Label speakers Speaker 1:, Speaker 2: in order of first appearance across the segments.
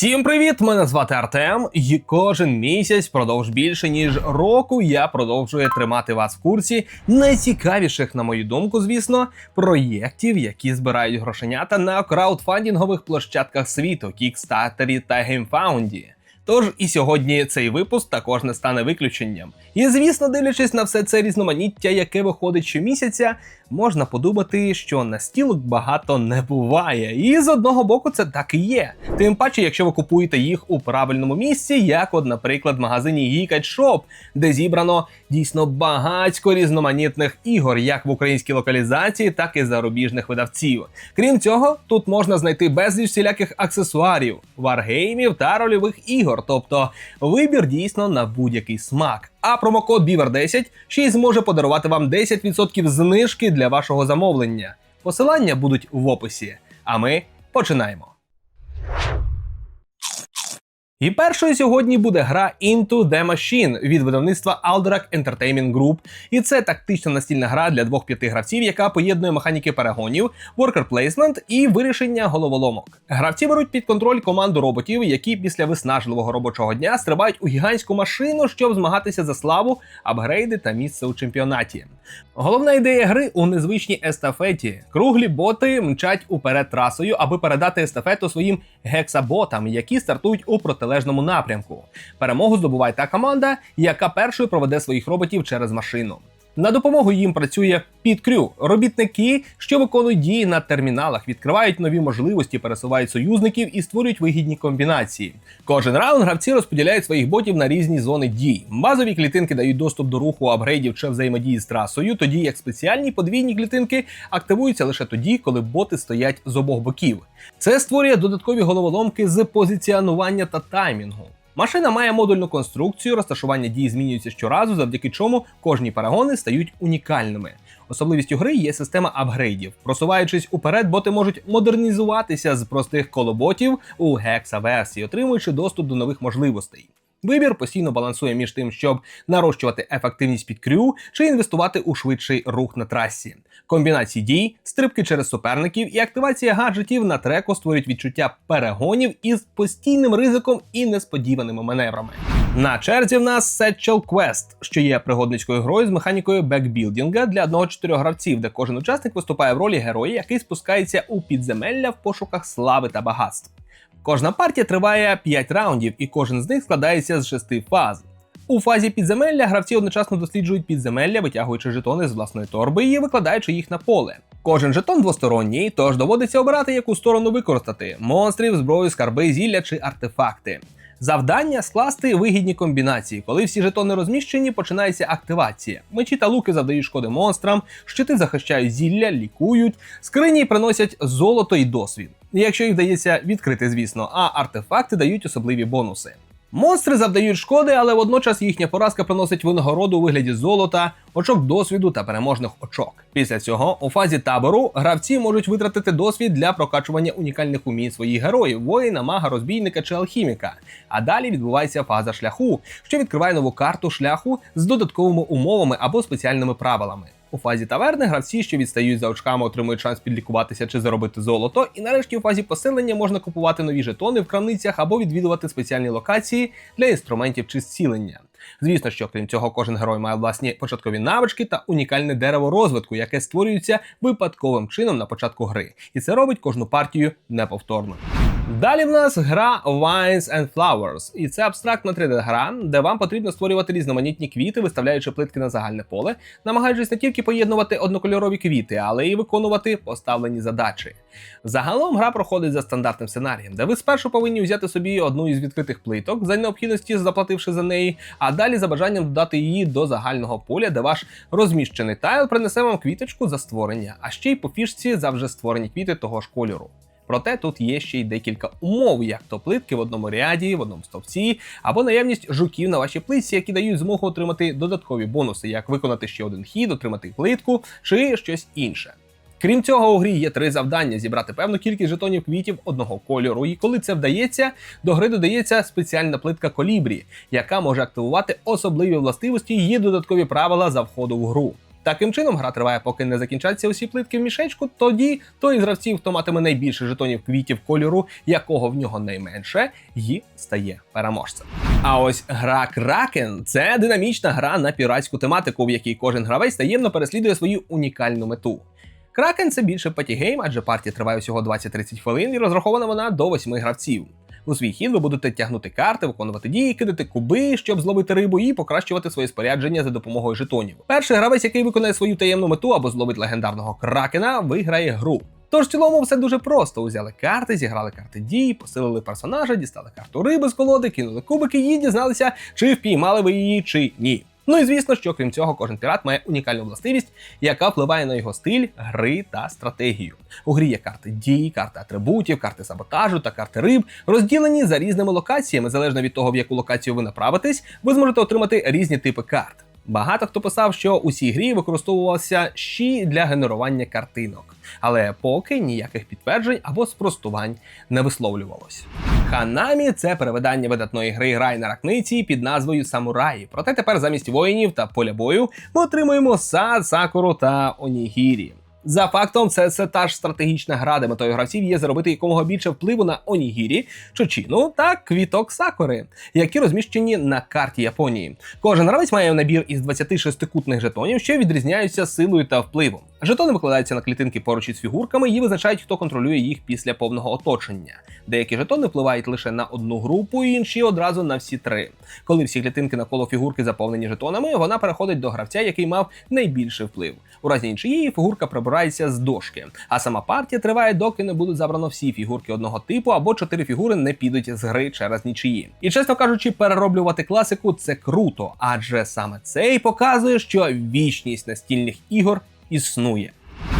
Speaker 1: Всім привіт! Мене звати Артем, і кожен місяць впродовж більше ніж року я продовжую тримати вас в курсі найцікавіших, на мою думку, звісно, проєктів, які збирають грошенята на краудфандингових площадках світу, Кікстартері та Геймфаунді. Тож і сьогодні цей випуск також не стане виключенням. І звісно, дивлячись на все це різноманіття, яке виходить щомісяця, можна подумати, що настілок багато не буває. І з одного боку, це так і є. Тим паче, якщо ви купуєте їх у правильному місці, як, от, наприклад, в магазині Geekage Shop, де зібрано дійсно багатько різноманітних ігор, як в українській локалізації, так і зарубіжних видавців. Крім цього, тут можна знайти безліч всіляких аксесуарів, варгеймів та рольових ігор, тобто вибір дійсно на будь-який смак. А промокод BIVER10 ще й зможе подарувати вам 10% знижки для вашого замовлення. Посилання будуть в описі. А ми починаємо. І першою сьогодні буде гра Into the Machine від видавництва Alderac Entertainment Group. І це тактична настільна гра для двох-п'яти гравців, яка поєднує механіки перегонів, worker placement і вирішення головоломок. Гравці беруть під контроль команду роботів, які після виснажливого робочого дня стрибають у гігантську машину, щоб змагатися за славу, апгрейди та місце у чемпіонаті. Головна ідея гри у незвичній естафеті. Круглі боти мчать уперед трасою, аби передати естафету своїм гексаботам, які стартують у протилежному напрямку. Перемогу здобуває та команда, яка першою проведе своїх роботів через машину. На допомогу їм працює підкрю, робітники, що виконують дії на терміналах, відкривають нові можливості, пересувають союзників і створюють вигідні комбінації. Кожен раунд гравці розподіляють своїх ботів на різні зони дій. Базові клітинки дають доступ до руху апгрейдів чи взаємодії з трасою, тоді як спеціальні подвійні клітинки активуються лише тоді, коли боти стоять з обох боків. Це створює додаткові головоломки з позиціонування та таймінгу. Машина має модульну конструкцію, розташування дій змінюється щоразу, завдяки чому кожні перегони стають унікальними. Особливістю гри є система апгрейдів. Просуваючись уперед, боти можуть модернізуватися з простих колоботів у гекса-версії, отримуючи доступ до нових можливостей. Вибір постійно балансує між тим, щоб нарощувати ефективність під крю чи інвестувати у швидший рух на трасі. Комбінації дій, стрибки через суперників і активація гаджетів на треку створюють відчуття перегонів із постійним ризиком і несподіваними маневрами. На черзі в нас Satchel Quest, що є пригодницькою грою з механікою бекбілдінга для одного чотирьох гравців, де кожен учасник виступає в ролі героя, який спускається у підземелля в пошуках слави та багатств. Кожна партія триває 5 раундів, і кожен з них складається з 6 фаз. У фазі підземелля гравці одночасно досліджують підземелля, витягуючи жетони з власної торби і викладаючи їх на поле. Кожен жетон двосторонній, тож доводиться обирати, яку сторону використати: монстрів, зброю, скарби, зілля чи артефакти. Завдання скласти вигідні комбінації. Коли всі жетони розміщені, починається активація. Мечі та луки завдають шкоди монстрам, щити захищають зілля, лікують, скрині приносять золото і досвід. Якщо їх вдається відкрити, звісно, а артефакти дають особливі бонуси. Монстри завдають шкоди, але водночас їхня поразка приносить винагороду у вигляді золота, очок досвіду та переможних очок. Після цього у фазі табору гравці можуть витратити досвід для прокачування унікальних умінь своїх героїв, воїна, мага, розбійника чи алхіміка. А далі відбувається фаза шляху, що відкриває нову карту шляху з додатковими умовами або спеціальними правилами. У фазі таверни гравці, що відстають за очками, отримують шанс підлікуватися чи заробити золото. І нарешті у фазі поселення можна купувати нові жетони в крамницях або відвідувати спеціальні локації для інструментів чи зцілення. Звісно, що крім цього, кожен герой має власні початкові навички та унікальне дерево розвитку, яке створюється випадковим чином на початку гри, і це робить кожну партію неповторною. Далі в нас гра Wines and Flowers, і це абстрактна 3D-гра, де вам потрібно створювати різноманітні квіти, виставляючи плитки на загальне поле, намагаючись не тільки поєднувати однокольорові квіти, але й виконувати поставлені задачі. Загалом гра проходить за стандартним сценарієм, де ви спершу повинні взяти собі одну із відкритих плиток за необхідності, заплативши за неї, а далі за бажанням додати її до загального поля, де ваш розміщений тайл принесе вам квіточку за створення, а ще й по фішці за вже створені квіти того ж кольору. Проте тут є ще й декілька умов, як то плитки в одному ряді, в одному стовпці, або наявність жуків на вашій плитці, які дають змогу отримати додаткові бонуси, як виконати ще один хід, отримати плитку чи щось інше. Крім цього, у грі є три завдання: зібрати певну кількість жетонів квітів одного кольору. І коли це вдається, до гри додається спеціальна плитка колібрі, яка може активувати особливі властивості і є додаткові правила за входу в гру. Таким чином, гра триває, поки не закінчаться усі плитки в мішечку. Тоді той із гравців, хто матиме найбільше жетонів квітів кольору, якого в нього найменше, і стає переможцем. А ось гра Кракен це динамічна гра на піратську тематику, в якій кожен гравець таємно переслідує свою унікальну мету. Кракен це більше патігейм, адже партія триває всього 20-30 хвилин і розрахована вона до 8 гравців. У свій хід ви будете тягнути карти, виконувати дії, кидати куби, щоб зловити рибу, і покращувати своє спорядження за допомогою жетонів. Перший гравець, який виконає свою таємну мету або зловить легендарного кракена, виграє гру. Тож в цілому все дуже просто. Узяли карти, зіграли карти дій, посилили персонажа, дістали карту риби з колоди, кинули кубики і дізналися, чи впіймали ви її, чи ні. Ну і звісно, що крім цього, кожен пірат має унікальну властивість, яка впливає на його стиль, гри та стратегію. У грі є карти дій, карти атрибутів, карти саботажу та карти риб, розділені за різними локаціями. Залежно від того, в яку локацію ви направитесь, ви зможете отримати різні типи карт. Багато хто писав, що у цій грі використовувався щі для генерування картинок, але поки ніяких підтверджень або спростувань не висловлювалось. Ханамі це переведення видатної гри Райнера Книці під назвою Самураї. Проте тепер замість воїнів та поля бою ми отримуємо сад, сакуру та онігірі. За фактом, це все та ж стратегічна гра, де метою гравців є заробити якомога більше впливу на онігірі, чочіну та квіток сакури, які розміщені на карті Японії. Кожен гравець має набір із 26 кутних жетонів, що відрізняються силою та впливом. Жетони викладаються на клітинки поруч із фігурками і визначають, хто контролює їх після повного оточення. Деякі жетони впливають лише на одну групу, інші одразу на всі три. Коли всі клітинки навколо фігурки заповнені жетонами, вона переходить до гравця, який мав найбільший вплив. У разі іншої фігурка прибирається з дошки, а сама партія триває, доки не будуть забрано всі фігурки одного типу або чотири фігури не підуть з гри через нічиї. І чесно кажучи, перероблювати класику це круто, адже саме це і показує, що вічність настільних ігор існує.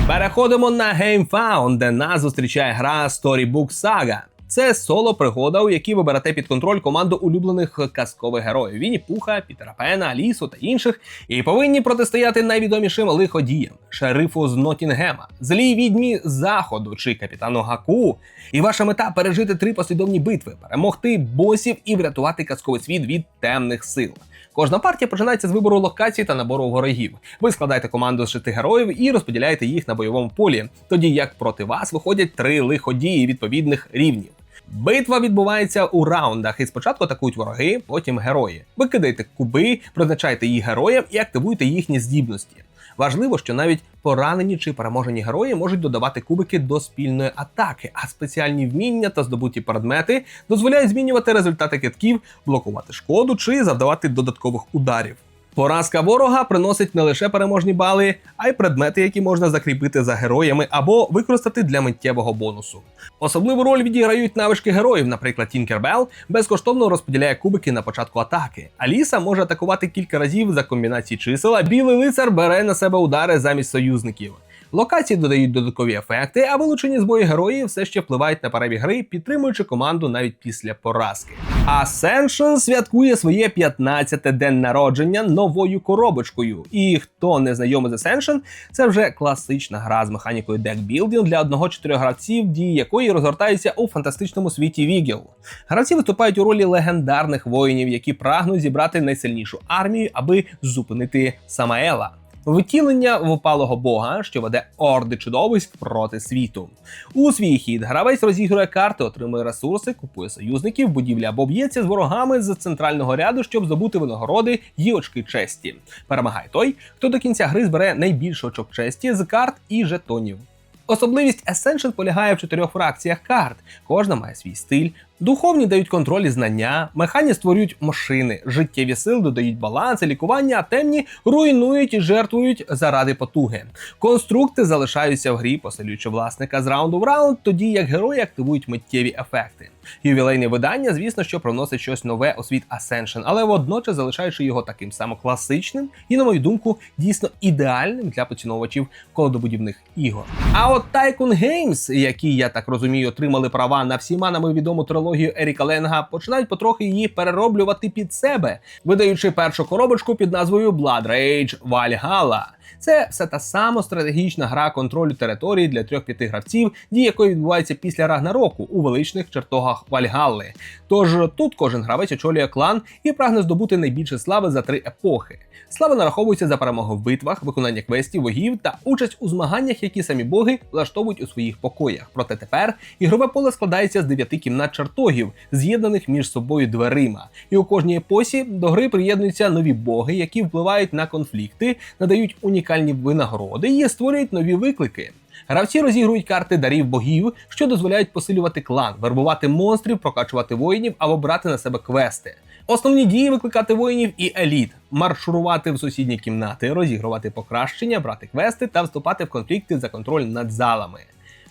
Speaker 1: Переходимо на GameFound, де нас зустрічає гра Storybook Saga. Це соло пригода, у якій ви берете під контроль команду улюблених казкових героїв Вінні Пуха, Пітера Пена, Алісу та інших, і повинні протистояти найвідомішим лиходіям, шерифу з Нотінгема, злій відьмі заходу чи капітану Гаку. І ваша мета пережити три послідовні битви, перемогти босів і врятувати казковий світ від темних сил. Кожна партія починається з вибору локацій та набору ворогів. Ви складаєте команду з шести героїв і розподіляєте їх на бойовому полі, тоді як проти вас виходять три лиходії відповідних рівнів. Битва відбувається у раундах, і спочатку атакують вороги, потім герої. Ви кидаєте куби, призначаєте їх героям і активуєте їхні здібності. Важливо, що навіть поранені чи переможені герої можуть додавати кубики до спільної атаки, а спеціальні вміння та здобуті предмети дозволяють змінювати результати китків, блокувати шкоду чи завдавати додаткових ударів. Поразка ворога приносить не лише переможні бали, а й предмети, які можна закріпити за героями або використати для миттєвого бонусу. Особливу роль відіграють навички героїв, наприклад, Тінкербел безкоштовно розподіляє кубики на початку атаки. Аліса може атакувати кілька разів за комбінації чисел, а білий лицар бере на себе удари замість союзників. Локації додають додаткові ефекти, а вилучені з бою герої все ще впливають на перебіг гри, підтримуючи команду навіть після поразки. Ascension святкує своє 15-те день народження новою коробочкою. І хто не знайомий з Ascension, це вже класична гра з механікою декбілдинг для одного чотирьох гравців, дії якої розгортаються у фантастичному світі Вігіл. Гравці виступають у ролі легендарних воїнів, які прагнуть зібрати найсильнішу армію, аби зупинити Самаела. Втілення випалого бога, що веде орди чудовиськ проти світу. У свій хід гравець розігрує карти, отримує ресурси, купує союзників, будівлі або б'ється з ворогами з центрального ряду, щоб здобути винагороди й очки честі. Перемагає той, хто до кінця гри збере найбільше очок честі з карт і жетонів. Особливість Ascension полягає в чотирьох фракціях карт. Кожна має свій стиль. Духовні дають контроль і знання, механі створюють машини, життєві сили додають баланс лікування, а темні руйнують і жертвують заради потуги. Конструкти залишаються в грі, посилюючи власника з раунду в раунд, тоді як герої активують миттєві ефекти. Ювілейне видання, звісно, що приносить щось нове у світ Ascension, але водночас залишаючи його таким само класичним і, на мою думку, дійсно ідеальним для поціновувачів колодобудівних ігор. А от Tycoon Games, які я так розумію, отримали права на всіма нами відому трилогію Еріка Ленга, починають потрохи її перероблювати під себе, видаючи першу коробочку під назвою Blood Rage Valhalla. Це все та сама стратегічна гра контролю території для 3-5 гравців, дії якої відбувається після Рагнароку у величних чертогах Вальгалли. Тож тут кожен гравець очолює клан і прагне здобути найбільше слави за три епохи. Слава нараховується за перемогу в битвах, виконання квестів, богів та участь у змаганнях, які самі боги влаштовують у своїх покоях. Проте тепер ігрове поле складається з дев'яти кімнат чертогів, з'єднаних між собою дверима. І у кожній епосі до гри приєднуються нові боги, які впливають на конфлікти, надають унікальні винагороди і створюють нові виклики. Гравці розігрують карти дарів богів, що дозволяють посилювати клан, вербувати монстрів, прокачувати воїнів або брати на себе квести. Основні дії викликати воїнів і еліт, маршурувати в сусідні кімнати, розігрувати покращення, брати квести та вступати в конфлікти за контроль над залами.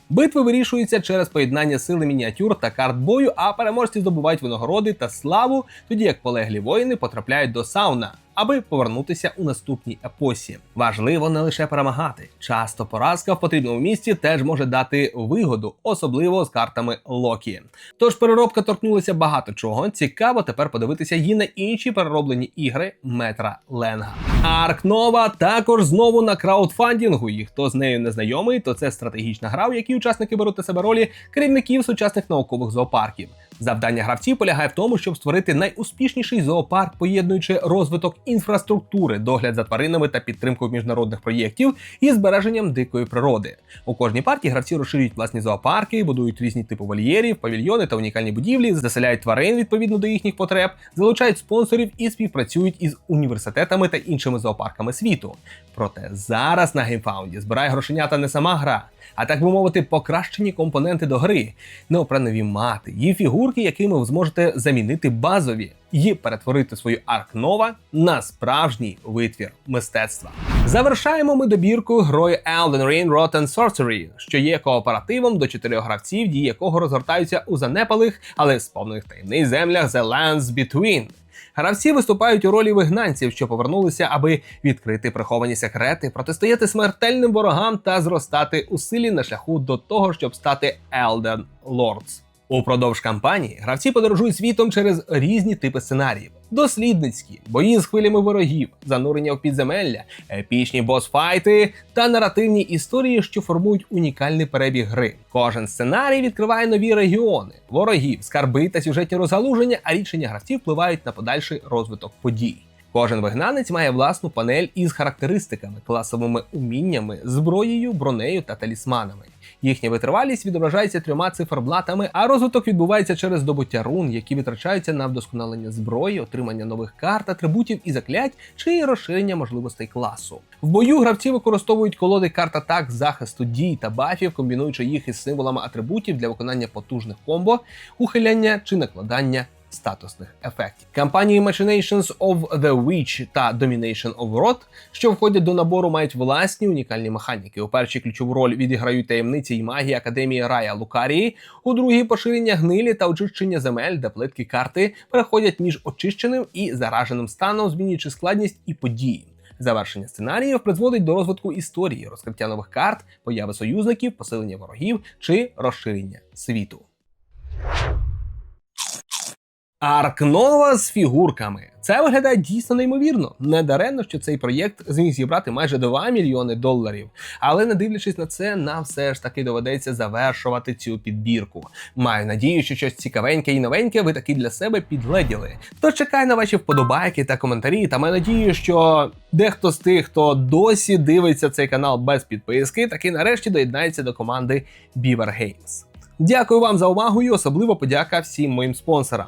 Speaker 1: Битви вирішуються через поєднання сили мініатюр та карт бою, а переможці здобувають винагороди та славу, тоді як полеглі воїни потрапляють до сауна, аби повернутися у наступній епосі. Важливо не лише перемагати. Часто поразка в потрібному місці теж може дати вигоду, особливо з картами Локі. Тож переробка торкнулася багато чого. Цікаво тепер подивитися і на інші перероблені ігри метра Ленга. Арк Нова також знову на краудфандингу. І хто з нею не знайомий, то це стратегічна гра, в якій учасники беруть на себе ролі керівників сучасних наукових зоопарків. Завдання гравців полягає в тому, щоб створити найуспішніший зоопарк, поєднуючи розвиток інфраструктури, догляд за тваринами та підтримку міжнародних проєктів і збереженням дикої природи. У кожній партії гравці розширюють власні зоопарки, будують різні типи вольєрів, павільйони та унікальні будівлі, заселяють тварин відповідно до їхніх потреб, залучають спонсорів і співпрацюють із університетами та іншими зоопарками світу. Проте зараз на геймфаунді збирає грошенята не сама гра, а так би мовити, покращені компоненти до гри, неопренові мати, її фігурки, якими ви зможете замінити базові, і перетворити свою Арк Нова на справжній витвір мистецтва. Завершаємо ми добірку грою Elden Ring Rotten Sorcery, що є кооперативом до чотирьох гравців, дії якого розгортаються у занепалих, але сповнених таємниць землях The Lands Between. Гравці виступають у ролі вигнанців, що повернулися, аби відкрити приховані секрети, протистояти смертельним ворогам та зростати у силі на шляху до того, щоб стати Elden Lords. Упродовж кампанії гравці подорожують світом через різні типи сценаріїв: дослідницькі, бої з хвилями ворогів, занурення в підземелля, епічні босфайти та наративні історії, що формують унікальний перебіг гри. Кожен сценарій відкриває нові регіони, ворогів, скарби та сюжетні розгалуження, а рішення гравців впливають на подальший розвиток подій. Кожен вигнанець має власну панель із характеристиками, класовими уміннями, зброєю, бронею та талісманами. Їхня витривалість відображається трьома циферблатами, а розвиток відбувається через здобуття рун, які витрачаються на вдосконалення зброї, отримання нових карт, атрибутів і заклять чи розширення можливостей класу. В бою гравці використовують колоди карт атак, захисту, дій та бафів, комбінуючи їх із символами атрибутів для виконання потужних комбо, ухиляння чи накладання статусних ефектів. Кампанії Machinations of the Witch та Domination of Rot, що входять до набору, мають власні унікальні механіки. У першій ключову роль відіграють таємниці і магії Академії Рая Лукарії, у другій поширення гнилі та очищення земель, де плитки карти переходять між очищеним і зараженим станом, змінюючи складність і події. Завершення сценаріїв призводить до розвитку історії, розкриття нових карт, появи союзників, посилення ворогів чи розширення світу. Аркнова з фігурками. Це виглядає дійсно неймовірно. Не даремно, що цей проєкт зміг зібрати майже 2 мільйони доларів. Але не дивлячись на це, нам все ж таки доведеться завершувати цю підбірку. Маю надію, що щось цікавеньке і новеньке ви таки для себе підгледіли. Тож чекаю на ваші вподобайки та коментарі. Та маю надію, що дехто з тих, хто досі дивиться цей канал без підписки, таки нарешті доєднається до команди Beaver Games. Дякую вам за увагу і особливо подяка всім моїм спонсорам.